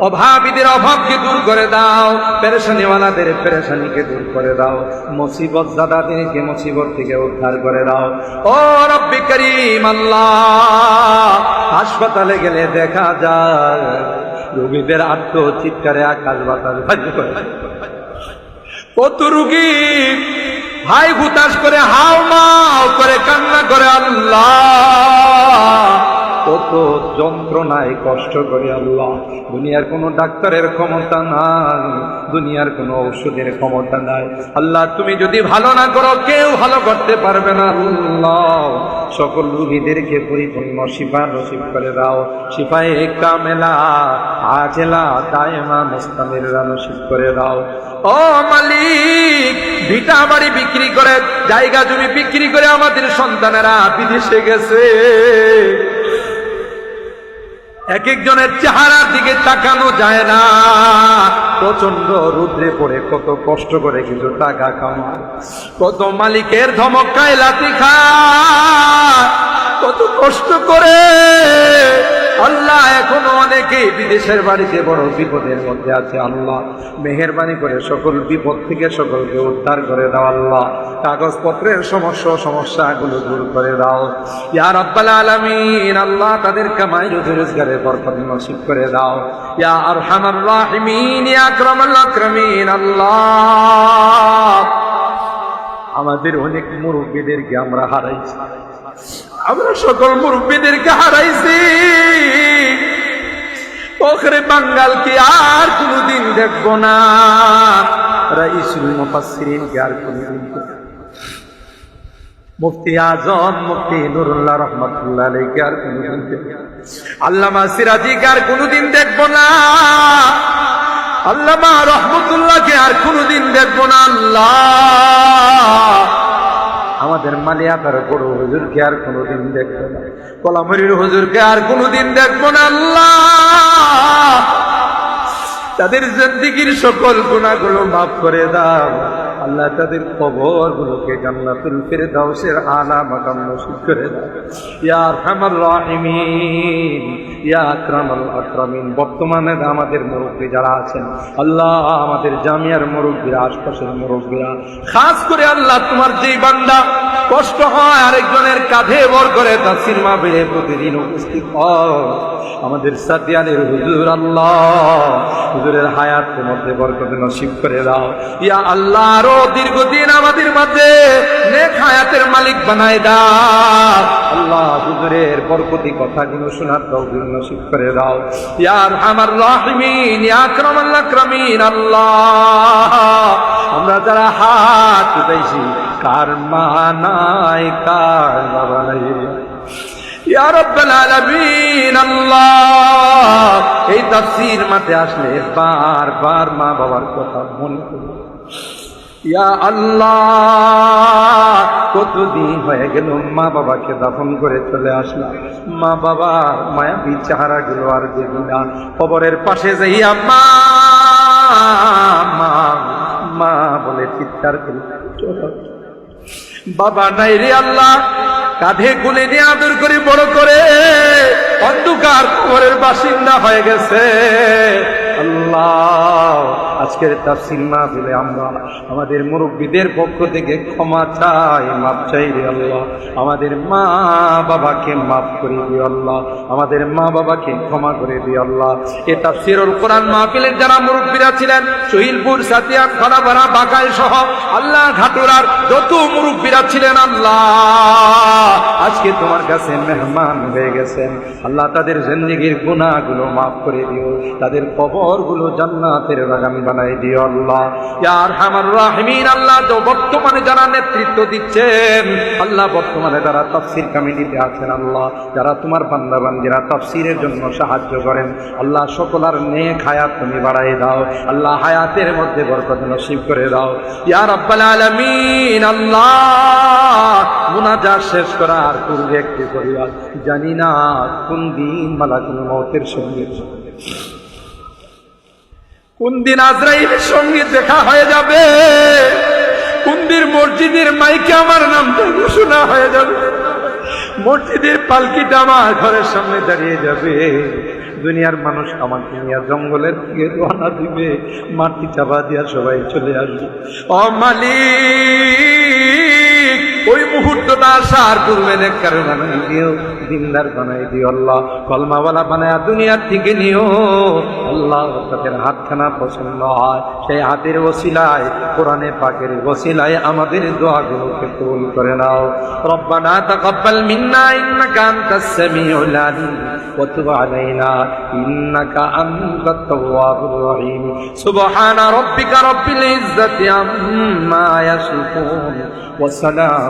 অভাবীদের অভাবকে দূর করে দাও। পেরেশানিওয়ালাদের পেরেশানিকে দূর করে দাও। মুসিবত দাদাদেরকে মুসিবত থেকে উদ্ধার করে দাও। ও রব্বি করিম আল্লাহ, হাসপাতালে গেলে দেখা যায়, রোগীদের আত্ম চিৎকারে আকাশ বাতাস কত রুগী হাই হুতাশ করে হাও মাও করে কান্না করে আল্লাহ। যন্ত্রণায় কষ্ট করে আল্লাহ, দুনিয়ার কোনো ডাক্তারের ক্ষমতা নাই, দুনিয়ার কোনো ঔষধের ক্ষমতা নাই। আল্লাহ, তুমি যদি ভালো না করো, কেউ ভালো করতে পারবে না। আল্লাহ, সকল রুগীদেরকে পরিপূর্ণ শিফা নসিব করে দাও। শিফায়ে কামেলা, আজেলা, দায়মা মুস্তামিরা নসিব করে দাও। ও মালিক, ভিটা বাড়ি বিক্রি করে, জায়গা জমি বিক্রি করে আমাদের সন্তানেরা বিদেশে গেছে। এক একজনের চেহারার দিকে তাকানো যায় না। প্রচণ্ড রুদ্রে পড়ে, কত কষ্ট করে কিন্তু টাকা কামায় কত মালিকের ধমকায় লাতি খা কত কষ্ট করে আল্লাহ এখনও অনেকেই বিদেশের বাড়িতে বড় বিপদের মধ্যে আছে, আল্লাহ। মেহরবানি করে সকল বিপদ থেকে সকলকে উদ্ধার করে দাও, আল্লাহ। কাগজপত্রের সমস্যা সমস্যাগুলো দূর করে দাও। ইয়া রাব্বাল আলামিন, আল্লাহ তাদের কামাই রুজি রোজগারের বরকত নসিব করে দাও। ইয়া আরহামার রাহিমিন, ইয়া আকরামাল আকরামিন, আল্লাহ। আমাদের অনেক মুরব্বীদেরকে আমরা হারাইছি। আমরা সকল মুরব্বীদেরকে হারাইছি। ওখরে বাঙ্গালকে আর কোনদিন দেখব না। রাইসুল মুফাসসিরিনকে আর কোনদিন। মুফতি আজম, মুফতি নুরুল্লাহ রহমতুল্লাহ আলাইকে আর কোনদিন। আল্লামা সিরাজিকে আর কোনদিন দেখব না। আল্লামা রহমতুল্লাহকে আর কোনদিন দেখব না। আল্লাহ। আমাদের মালিয়াতার বড় হুজুরকে আর কোনোদিন দেখব না। কলামরির হুজুরকে আর কোনোদিন দেখব না আল্লাহ। তাদের জিন্দিগির সকল গুণাগুলো মাফ করে দাও। আল্লাহ তাদের কবর গুলোকে জান্নাতুল ফিরদাউসের আলা মাকাম নসিব করে দাও। ইয়া আরহামার বর্তমানে আমাদের মুরব্বী যারা আছেন, আল্লাহ আমাদের জামিয়ার মুরব্বীরা, আশপাশের মুরব্বীরা, খাস করে আল্লাহ তোমার যেই বান্দা কষ্ট হয়, আরেকজনের কাঁধে বর করে তার সিনেমা বেড়ে প্রতিদিন উপস্থিত আমাদের সাদিয়ানের হুজুর আল্লাহ, হুজুরের হায়াতের মধ্যে বরকত নসিব করে দাও। ইয়া আল্লাহ, আরও দীর্ঘদিন আমাদের মাঝে নেক হায়াতের মালিক বানায় দাও। আল্লাহ, হুজুরের বরকতি কথাগুলো শোনার তৌফিক নসিব করে দাও। ইয়ার আমার রাহিমিন, ইয়া আকরামাল আকরামিন, আল্লাহ। আমরা যারা হাত উঠাইছি, কার মা নাই, কার বাবা নাই? আল্লাহ! এই তাফসীর মাঠে আসলে বারবার মা বাবার কথা মনে করি। ইয়া আল্লাহ! কতদিন হয়ে গেল মা বাবাকে দাফন করে চলে আসলাম। মা বাবার মায়াবী চেহারা গুলো আর দেখি না। কবরের পাশে যাইয়া মা চিৎকার করি বাবা নাই রে আল্লাহ কাঁধে কুলে নিয়ে আদর করে বড় করে। অন্ধকার কবরের বাসিন্দা হয়ে গেছে। আল্লাহ আজকের তাফসির না দিলে আমরা আমাদের মুরব্বীদের পক্ষ থেকে ক্ষমা চাই মাপ চাই রে আল্লাহ। আমাদের মা বাবাকে মাফ করে দিও আল্লাহ। আমাদের মা বাবাকে ক্ষমা করে দিও আল্লাহ। এ তাফসিরুল কোরআন মাহফিলের যারা মুরব্বীরা ছিলেন, শহীদপুর, সাতিয়া, খানাপাড়া বাগাই সহ আল্লাহ ঘাটুরার যত মুরব্বীরা ছিলেন, আল্লাহ, আজকে তোমার কাছে মেহমান হয়ে গেছেন। আল্লাহ তাদের জিন্দিগির গুনাহগুলো মাফ করে দিও। তাদের কবরগুলো জান্নাতের বাগান বানাই দিও আল্লাহ। ইয়ার হামার রাহিমিন, আল্লাহ তো বর্তমানে যারা নেতৃত্ব দিচ্ছেন, আল্লাহ বর্তমানে যারা তাফসির কমিটিতে আছেন, আল্লাহ যারা তোমার বান্দাবান্দিরা তাফসিরের জন্য সাহায্য করেন, আল্লাহ সকলার নেক হায়াত তুমি বাড়াই দাও, আল্লাহ হায়াতের মধ্যে বরকত নসিব করে দাও। ইয়া রাব্বাল আলামিন, আল্লাহ মুনাজাত শেষ করার পূর্বে একটু করিয়া জানি না কোন দিন মালাকুল মৌতের সঙ্গে কোন দিন আজরাইলের সঙ্গে দেখা হয়ে যাবে? কোন দিন মসজিদের মাইকে আমার নামটা ঘোষণা হয়ে যাবে? মসজিদের পালকিটা আমার ঘরের সামনে দাঁড়িয়ে যাবে। দুনিয়ার মানুষ আমাকে নিয়ে জঙ্গলের দিকে রওনা দিবে। মাটি চাপা দিয়া সবাই চলে আসবে। ও মালিক! ওই মুহূর্তটা আসার পূর্বে নেককারে বানাই দিও দিনদার বানাই দিও আল্লাহ। কলমাওয়ালা বানায় দুনিয়ার থেকে নিও। আল্লাহ, তাদের হাতখানা পছন্দ হয়। সেই হাতের ওসিলায়, কোরআনে পাকের ওসিলায় আমাদের দোয়াগুলোকে কবুল করে নাও। রব্বানা তাকাব্বাল মিন্না, ইন্নাকা আনতাস সামিউল আলিম, ওয়া আলাইনা, ইন্নাকা আনতাত তাওয়াবুর রহিম। সুবহানা রাব্বিকা রাব্বিল ইজ্জাতি আম্মা ইয়াসিফুন, ওয়া সালাম